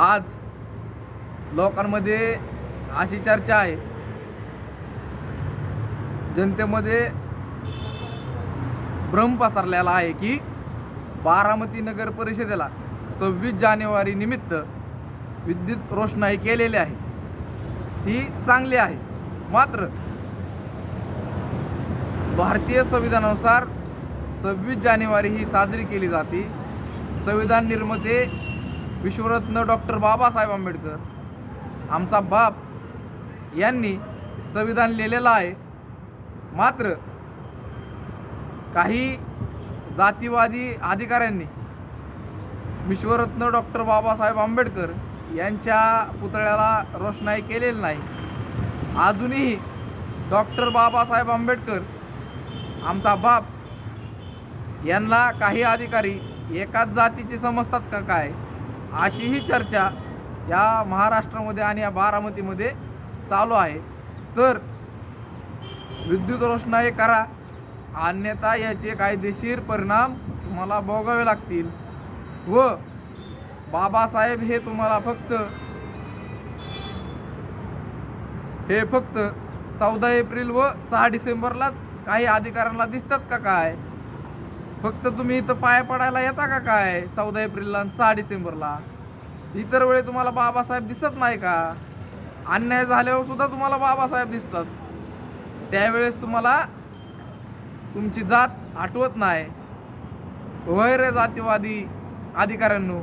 आज लोकांमध्ये अशी चर्चा आहे. जनतेमध्ये भ्रम पसरलेला आहे की बारामती नगर परिषदेला सव्वीस जानेवारी निमित्त विद्युत रोषणाई केलेली आहे. ती चांगली आहे. मात्र भारतीय संविधानानुसार सव्वीस जानेवारी ही साजरी केली जाते. संविधान निर्माते विश्वरत्न डॉक्टर बाबासाहेब आंबेडकर आमचा बाप यांनी संविधान लिहिलेलं आहे. मात्र काही जातीवादी अधिकाऱ्यांनी विश्वरत्न डॉक्टर बाबासाहेब आंबेडकर यांच्या पुतळ्याला रोषणाई केलेली नाही. अजूनही डॉक्टर बाबासाहेब आंबेडकर आमचा बाप यांना काही अधिकारी एकाच जातीचे समजतात का काय? अशी ही चर्चा या महाराष्ट्रामध्ये आणि या बारामतीमध्ये चालू आहे. तर विद्युत रोषणाई करा. अन्यथा याचे कायदेशीर परिणाम तुम्हाला भोगावे लागतील. व बाबासाहेब हे तुम्हाला फक्त हे फक्त चौदा एप्रिल व सहा डिसेंबरलाच काही अधिकाऱ्यांना दिसतात का काय? फक्त तुम्ही इथं पाय पडायला येता का काय? चौदा एप्रिलला आणि सहा डिसेंबरला? इतर वेळी तुम्हाला बाबासाहेब दिसत नाही का? अन्याय झाल्यावर सुद्धा तुम्हाला बाबासाहेब दिसतात. त्यावेळेस तुम्हाला तुमची जात आठवत नाही. वैर जातीवादी अधिकाऱ्यांनो.